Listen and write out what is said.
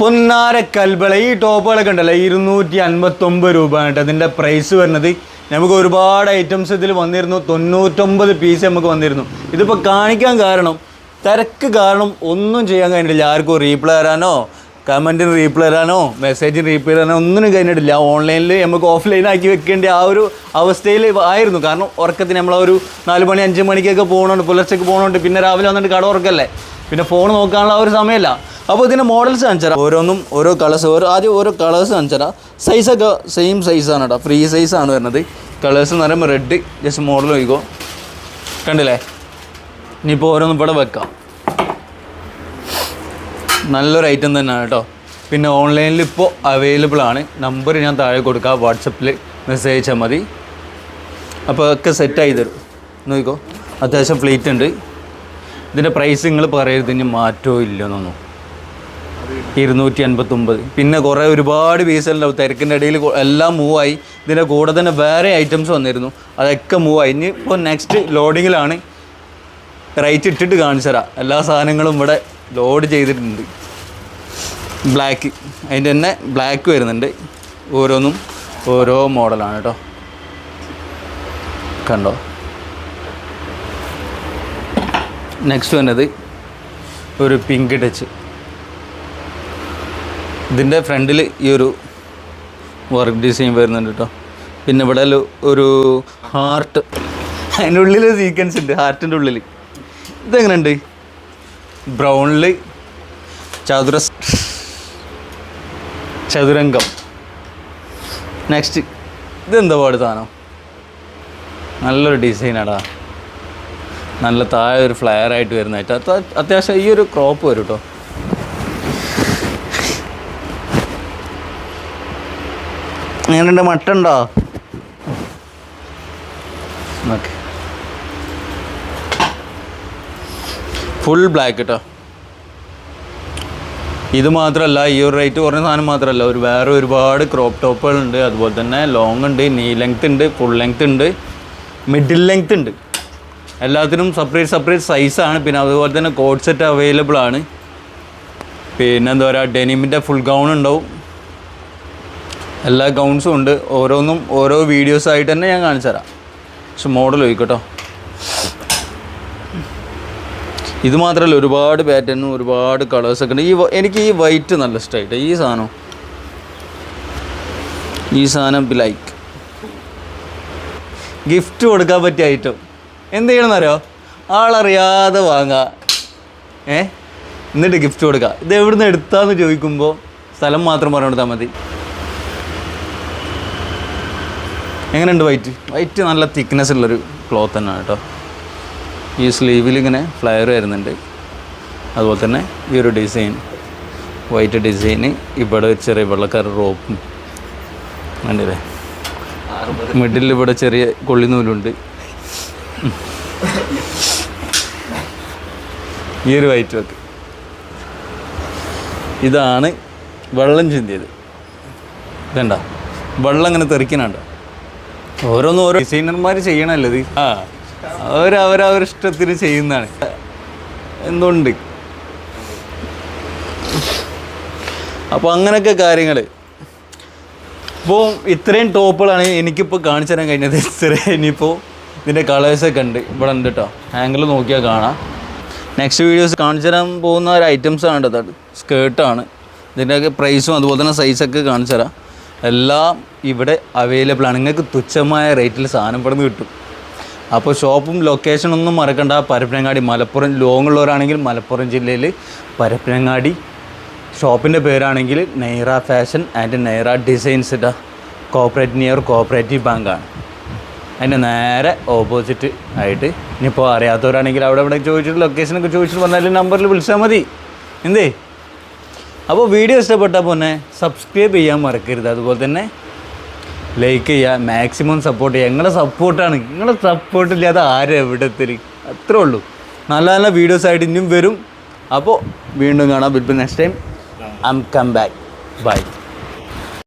പൊന്നാര കൽബള ഈ ടോപ്പുകളൊക്കെ ഉണ്ടല്ലോ ഇരുന്നൂറ്റി അൻപത്തൊമ്പത് രൂപ കേട്ടോ. അതിന്റെ പ്രൈസ് വരുന്നത്. നമുക്ക് ഒരുപാട് ഐറ്റംസ് ഇതിൽ വന്നിരുന്നു. തൊണ്ണൂറ്റൊമ്പത് പീസ് നമുക്ക് വന്നിരുന്നു. ഇതിപ്പോൾ കാണിക്കാൻ കാരണം തിരക്ക് കാരണം ഒന്നും ചെയ്യാൻ കഴിഞ്ഞിട്ടില്ല. ആർക്കും റീപ്ലൈ തരാനോ കമന്റിന് റീപ്ലൈ തരാനോ മെസ്സേജിന് റീപ്ലൈ തരാനോ ഒന്നിനും കഴിഞ്ഞിട്ടില്ല. ഓൺലൈനിൽ നമുക്ക് ഓഫ്ലൈൻ ആക്കി വെക്കേണ്ട ആ ഒരു അവസ്ഥയിൽ ആയിരുന്നു. കാരണം ഉറക്കത്തിന് നമ്മൾ ഒരു നാല് മണി അഞ്ച് മണിക്കൊക്കെ പോകണുണ്ട് പുലർച്ചയ്ക്ക് പോകണുണ്ട് പിന്നെ രാവിലെ വന്നിട്ട് കട ഉറക്കല്ലേ പിന്നെ ഫോൺ നോക്കാനുള്ള ഒരു സമയമല്ല. അപ്പോൾ ഇതിന്റെ മോഡൽസ് കാണിച്ചരാ ഓരോന്നും ഓരോ കളേഴ്സ് ഓരോ ആദ്യം ഓരോ കളേഴ്സ് കാണിച്ചരാ സൈസൊക്കെ സെയിം സൈസാണ് കേട്ടോ ഫ്രീ സൈസാണ് വരുന്നത്. കളേഴ്സ് എന്ന് പറയുമ്പോൾ റെഡ് ജസ്റ്റ് മോഡൽ നോക്കിക്കോ. കണ്ടില്ലേ? ഇനിയിപ്പോൾ ഓരോന്നും ഇവിടെ വെക്കാം. നല്ലൊരു ഐറ്റം തന്നെയാണ് കേട്ടോ പിന്നെ ഓൺലൈനിൽ ഇപ്പോൾ അവൈലബിൾ ആണ്. നമ്പർ ഞാൻ താഴെ കൊടുക്കാം. വാട്സപ്പിൽ മെസ്സേജ് അയച്ചാൽ മതി. അപ്പോൾ ഒക്കെ ആയി തരും. നോക്കിക്കോ. അത്യാവശ്യം ഫ്ലീറ്റ് ഉണ്ട്. ഇതിന്റെ പ്രൈസ് നിങ്ങൾ പറയരുത്. ഇനി മാറ്റമോ ഇല്ലെന്നൊന്നും ഇരുന്നൂറ്റി അൻപത്തൊമ്പത് പിന്നെ കുറേ ഒരുപാട് പീസുണ്ടാവും തിരക്കിന്റെ ഇടയിൽ എല്ലാം എല്ലാം മൂവായി ഇതിന്റെ കൂടെ തന്നെ വേറെ ഐറ്റംസ് വന്നിരുന്നു. അതൊക്കെ മൂവായി ഇനി ഇപ്പോൾ നെക്സ്റ്റ് ലോഡിങ്ങിലാണ് റൈറ്റ് ഇട്ടിട്ട് കാണിച്ചു തരാം. എല്ലാ സാധനങ്ങളും ഇവിടെ ലോഡ് ചെയ്തിട്ടുണ്ട്. ബ്ലാക്ക് അതിന്റെ തന്നെ ബ്ലാക്ക് വരുന്നുണ്ട്. ഓരോന്നും ഓരോ മോഡലാണ് കേട്ടോ. കണ്ടോ? നെക്സ്റ്റ് വന്നത് ഒരു പിങ്ക് ടച്ച് ഇതിന്റെ ഫ്രണ്ടിൽ ഈ ഒരു വർക്ക് ഡിസൈൻ വരുന്നുണ്ട് കേട്ടോ പിന്നെ ഇവിടെ ഒരു- ഹാർട്ട് അതിന്റെ ഉള്ളിൽ സീക്വൻസ് ഉണ്ട് ഹാർട്ടിന്റെ ഉള്ളിൽ ഇതെങ്ങനെയുണ്ട്? ബ്രൗണിൽ ചതുര ചതുരംഗം. നെക്സ്റ്റ് ഇതെന്താ പാട് സാധനം? നല്ലൊരു ഡിസൈനാടാ നല്ല താഴെ ഒരു ഫ്ലയർ ആയിട്ട് വരുന്നതായിട്ട്. അത് അത്യാവശ്യം ഈ ഒരു ക്രോപ്പ് വരും കേട്ടോ എങ്ങനെയുണ്ട് മട്ടുണ്ടോ? ഫുൾ ബ്ലാക്ക് കേട്ടോ ഇത് മാത്രമല്ല ഈ ഒരു റേറ്റ് കുറഞ്ഞ സാധനം മാത്രമല്ല ഒരു വേറെ ഒരുപാട് ക്രോപ്പ് ടോപ്പുകളുണ്ട് അതുപോലെ തന്നെ ലോങ് ഉണ്ട് നീ ലെങ്ത് ഉണ്ട് ഫുൾ ലെങ്ത് ഉണ്ട് മിഡിൽ ലെങ്ത് ഉണ്ട്. എല്ലാത്തിനും സെപ്പറേറ്റ് സെപ്പറേറ്റ് സൈസാണ് പിന്നെ അതുപോലെ തന്നെ കോഡ് സെറ്റ് അവൈലബിൾ ആണ്. പിന്നെ എന്താ പറയുക ഡെനിമിന്റെ ഫുൾ ഗൗൺ ഉണ്ടാവും. എല്ലാ ഗൗൺസും ഉണ്ട്. ഓരോന്നും ഓരോ വീഡിയോസ് ആയിട്ട് തന്നെ ഞാൻ കാണിച്ചു തരാം. പക്ഷെ മോഡൽ ചോദിക്കട്ടോ ഇത് മാത്രമല്ല ഒരുപാട് പാറ്റേണും ഒരുപാട് കളേഴ്സൊക്കെ ഉണ്ട്. ഈ എനിക്ക് ഈ വൈറ്റ് നല്ല ഇഷ്ടമായിട്ട് ഈ സാധനം. ഈ സാധനം ലൈക്ക് ഗിഫ്റ്റ് കൊടുക്കാൻ പറ്റിയ ഐറ്റം എന്ത് ചെയ്യണമെന്നറിയോ? ആളറിയാതെ വാങ്ങുക. ഏ? എന്നിട്ട് ഗിഫ്റ്റ് കൊടുക്കുക. ഇത് എവിടുന്ന് എടുത്താന്ന് ചോദിക്കുമ്പോൾ സ്ഥലം മാത്രം പറഞ്ഞു കൊടുത്താൽ മതി. എങ്ങനെയുണ്ട് വൈറ്റ് വൈറ്റ് നല്ല തിക്നെസ് ഉള്ളൊരു ക്ലോത്ത് തന്നെയാണ് കേട്ടോ. ഈ സ്ലീവിൽ ഇങ്ങനെ ഫ്ലയർ വരുന്നുണ്ട്. അതുപോലെ തന്നെ ഈ ഒരു ഡിസൈൻ വൈറ്റ് ഡിസൈൻ ഇവിടെ ചെറിയ വെള്ളക്കാർ റോപ്പും വേണ്ടല്ലേ മിഡിൽ ഇവിടെ ചെറിയ കൊള്ളി കൊള്ളിനൂലുണ്ട് ഈ ഒരു വൈറ്റ് വർക്ക് ഇതാണ് വെള്ളം ചിന്തിയത്. വേണ്ട വെള്ളം അങ്ങനെ തെറിക്കണുണ്ടോ ഓരോന്നും ഓരോ ഡിസൈനർമാർ ചെയ്യണല്ലോ ഇത് ആ അവർ അവരവരുടെ ഇഷ്ടത്തിന് ചെയ്യുന്നതാണ്. എന്തുണ്ട്? അപ്പോൾ അങ്ങനെയൊക്കെ കാര്യങ്ങൾ ഇപ്പോൾ ഇത്രയും ടോപ്പുകളാണ് എനിക്കിപ്പോൾ കാണിച്ചു തരാൻ കഴിഞ്ഞത്. ഇത്രയും ഇനിയിപ്പോൾ ഇതിന്റെ കളേഴ്സൊക്കെ ഉണ്ട്. ഇവിടെ ഉണ്ട് കേട്ടോ ആംഗിൾ നോക്കിയാൽ കാണാം. നെക്സ്റ്റ് വീഡിയോസ് കാണിച്ചു തരാൻ പോകുന്ന ഒരു ഐറ്റംസ് ആണ് കേട്ടോ സ്കേർട്ടാണ് ഇതിന്റെയൊക്കെ പ്രൈസും അതുപോലെ തന്നെ സൈസൊക്കെ കാണിച്ചു തരാം. എല്ലാം ഇവിടെ അവൈലബിൾ ആണ്. നിങ്ങൾക്ക് തുച്ഛമായ റേറ്റിൽ സാധനം ഇവിടെ നിന്ന് കിട്ടും. അപ്പോൾ ഷോപ്പും ലൊക്കേഷനൊന്നും മറക്കണ്ട. പരപ്പനങ്ങാടി മലപ്പുറം ലോങ് ഉള്ളവരാണെങ്കിൽ മലപ്പുറം ജില്ലയിൽ പരപ്പനങ്ങാടി ഷോപ്പിന്റെ പേരാണെങ്കിൽ നൈറ ഫാഷൻ ആൻഡ് നൈറ ഇട കോപ്പറേറ്റ് നിയർ കോപ്പറേറ്റീവ് ബാങ്കാണ് അതിന്റെ നേരെ ഓപ്പോസിറ്റ് ആയിട്ട് ഇനിയിപ്പോൾ അറിയാത്തവരാണെങ്കിൽ അവിടെ ഇവിടെ ചോദിച്ചിട്ട് ലൊക്കേഷനൊക്കെ ചോദിച്ചിട്ട് വന്നാലും നമ്പറിൽ വിളിച്ചാൽ മതി. എന്തേ? അപ്പോൾ വീഡിയോ ഇഷ്ടപ്പെട്ടാൽ പോന്നെ സബ്സ്ക്രൈബ് ചെയ്യാൻ മറക്കരുത്. അതുപോലെ തന്നെ ലൈക്ക് ചെയ്യുക മാക്സിമം സപ്പോർട്ട് ചെയ്യുക നിങ്ങളെ സപ്പോർട്ടാണ് നിങ്ങളെ സപ്പോർട്ടില്ലാതെ ആരും എവിടെ എത്തൽ? അത്രേ ഉള്ളൂ. നല്ല നല്ല വീഡിയോസ് ആയിട്ട് ഇനിയും വരും. അപ്പോൾ വീണ്ടും കാണാം. ബിൽബിൾ next time I'm come back bye